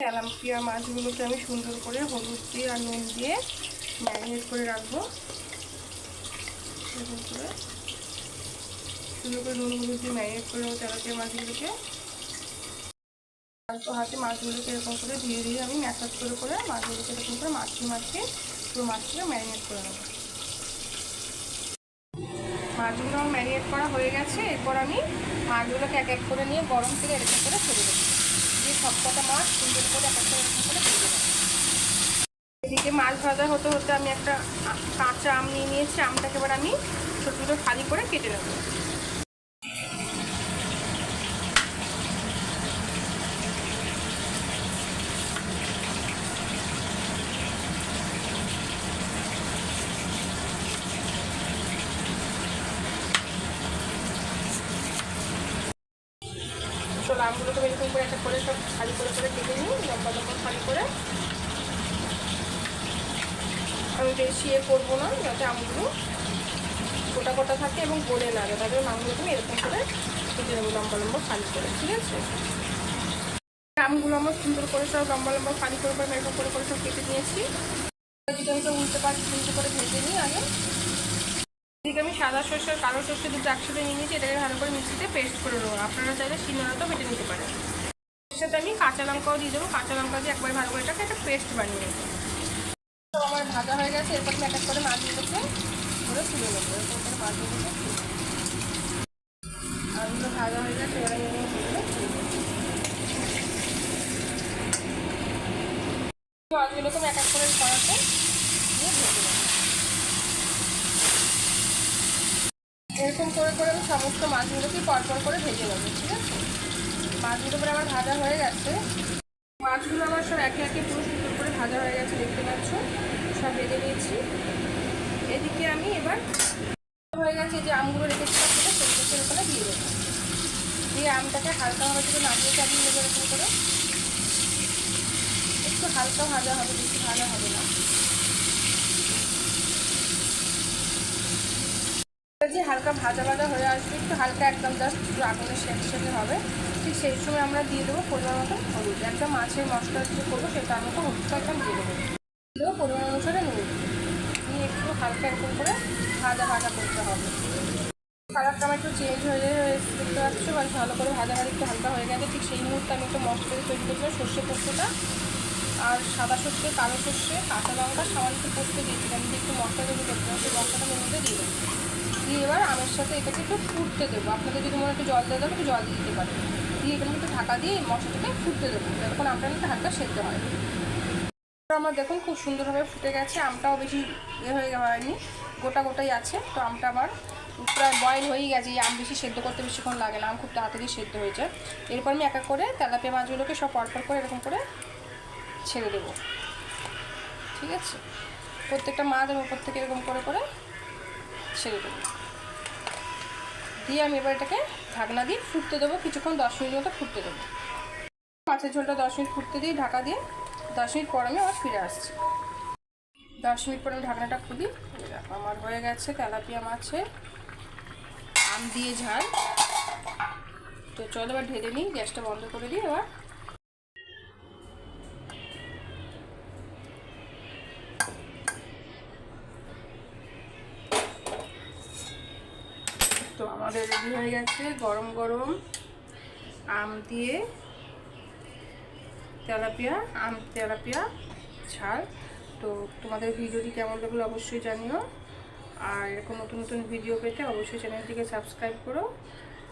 Tilapia মাছগুলোকে আমি সুন্দর করে হলুদ দিয়ে আর নুন দিয়ে ম্যারিনেট করে রাখব। করে। সুন্দর করে নুন, হলুদ দিয়ে ম্যারিনেট করে তেলাপিয়া মাছগুলোকে। অল্প হাতে মাছগুলোকে এরকম করে ধীরে ধীরে আমি ম্যাসাজ করে করে মাছগুলোকে এরকম করে মাখিয়ে মাখিয়ে পুরো মাছগুলো ম্যারিনেট করে নেব। মাছগুলো ম্যারিনেট করা হয়ে গেছে, এরপর আমি মাছগুলোকে এক এক করে নিয়ে গরম থেকে এরকম করে ছেড়ে দেবো। দিয়ে সব কটা মাছ সুন্দর করে এক এক এরকম করে ছেড়ে দেবো এদিকে মাছ ভাজা হতে হতে আমি একটা কাঁচা আম নিয়ে নিয়েছি, আমটাকে এবার আমি ছোটো ছোটো থালি করে কেটে নেব। চলো আমগুলোকে আমি এরকম করে একটা করে সব ফালি করে করে কেটে নিই, লম্বা লম্বা ফালি করে। আমি বেশি এ করব না, যাতে আমগুলো গোটা গোটা থাকে এবং গলে যায়। তাদের আমগুলোকে আমি এরকম করে কেটে নেব লম্বা লম্বা ফালি করে, ঠিক আছে? আমগুলো আমার সুন্দর করে সব লম্বা লম্বা ফালি করে এরকম করে করে সব কেটে নিয়েছি। যদি আমি সব উল্টে পাচ্ছি উল্টে করে ভেজে নিই আগে সাদা আর কালো সর্ষে দুটো একসাথে নিয়ে নিয়েছি, এটাকে ভালো করে মিক্সিতে পেস্ট করে দেবো আপনারা চাইলে শিলনোড়াতেও বেটে নিতে পারেন। এর সাথে আমি কাঁচা লঙ্কাও দিয়ে দেবো। কাঁচা লঙ্কা দিয়ে একবার ভালো করে এটাকে একটা পেস্ট বানিয়ে নেব। আমার ভাজা হয়ে গেছে, এরপর এক এক করে মাছগুলোকে ধরে তুলে নেব। করে মাছগুলোকে তুলে ভাজা হয়ে গেছে, এবার আমি নেব। মাছগুলোকে এক এক করে কড়াতে দিয়ে নেব এরকম করে করে আমি সমস্ত মাছগুলোকে পরপর করে ভেজে নেব, ঠিক আছে? মাছগুলো পরে আমার ভাজা হয়ে গেছে। মাছগুলো আমার সব একে একে পুরো সুন্দর করে ভাজা হয়ে গেছে, দেখতে পাচ্ছ? সব ভেজে নিয়েছি। এদিকে আমি এবার হয়ে গেছে যে আমগুলো রেখেছিলাম সেটা সরষের ওখানে দিয়ে দেবো। দিয়ে আমটাকে হালকাভাবে থেকে নামিয়ে চালিয়ে নেব এরকম করে। একটু হালকা ভাজা হবে, বেশি ভাজা হবে না। যে হালকা ভাজা ভাজা হয়ে আসবে, একটু হালকা একদম জাস্ট একটু আগুনের সেট সেটে হবে। ঠিক সেই সময় আমরা দিয়ে দেবো পরিমাণ মতো হলুদ। একটা মাছের মশলা যে করব সেটা আমি তো হলুদটা একদম দিয়ে দেবো। দিয়ে দেবো পরিমাণ অনুসারে নুন নিয়ে একটু হালকা এরকম করে ভাজা ভাজা করতে হবে। কালারটা আমার একটু চেঞ্জ হয়ে দেখতে পাচ্ছ? বা ভালো করে ভাজা ভাজা একটু হালকা হয়ে গেছে। ঠিক সেই মুহূর্তে আমি একটু মশলা দিয়ে তৈরি করছিলাম সর্ষে পোস্তটা। আর সাদা সর্ষে, কালো সর্ষে, কাঁচা লঙ্কা, সামান্য একটু পোস্ত দিয়েছিলাম। দিয়ে একটু মশলা তৈরি করছিলাম। সেই মশলাটা মধ্যে দিয়ে দেবো। দিয়ে এবার আমের সাথে এটাকে একটু ফুটতে দেবো। আপনাদের যদি মনে একটু জল দিয়ে দেবো একটু জল দিয়ে দিতে পারেন। দিয়ে এখানে একটু ঢাকা দিয়ে মশলাটাকে ফুটতে দেবো। যখন আমটা একটু হালকা সেদ্ধ হয়। আমার দেখুন খুব সুন্দরভাবে ফুটে গেছে। আমটাও বেশি ইয়ে হয়ে হয়নি, গোটা গোটাই আছে। তো আমটা আমার প্রায় বয়েল হয়েই গেছে। এই আম বেশি সেদ্ধ করতে বেশিক্ষণ লাগে না। আম খুব তাড়াতাড়ি সেদ্ধ হয়ে যায়। এরপর আমি এক করে তেলাপিয়া মাছগুলোকে সব পরপর করে এরকম করে ছেড়ে দেবো। ঠিক আছে? প্রত্যেকটা মাছ উপর থেকে এরকম করে করে ছেড়ে দেবো। দিয়ে আমি এবার এটাকে ঢাকনা দিয়ে ফুটতে দেবো। কিছুক্ষণ দশ মিনিট মতো ফুটতে দেবো। মাছের ঝোলটা দশ মিনিট ফুটতে দিয়ে ঢাকা দিয়ে দশ মিনিট পর আমি আবার ফিরে আসছি। দশ মিনিট পর আমি ঢাকনাটা খুলি। আমার হয়ে গেছে, তেলাপিয়া মাছের আম দিয়ে ঝাল। তো চলো এবার ঢেলে নিই, গ্যাসটা বন্ধ করে দিই এবার। তো আমাদের রেডি হয়ে গেছে গরম গরম আম দিয়ে তেলাপিয়া, আম তেলাপিয়া ঝাল। তো তোমাদের ভিডিওটি কেমন লাগল অবশ্যই জানিও। আর এরকম নতুন নতুন ভিডিও পেতে অবশ্যই চ্যানেলটিকে সাবস্ক্রাইব করো।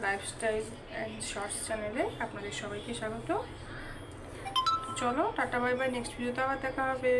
লাইফস্টাইল অ্যান্ড শর্টস চ্যানেলে আপনাদের সবাইকে স্বাগত। চলো, টাটা, বাই বাই। নেক্সট ভিডিওতে আবার দেখা হবে।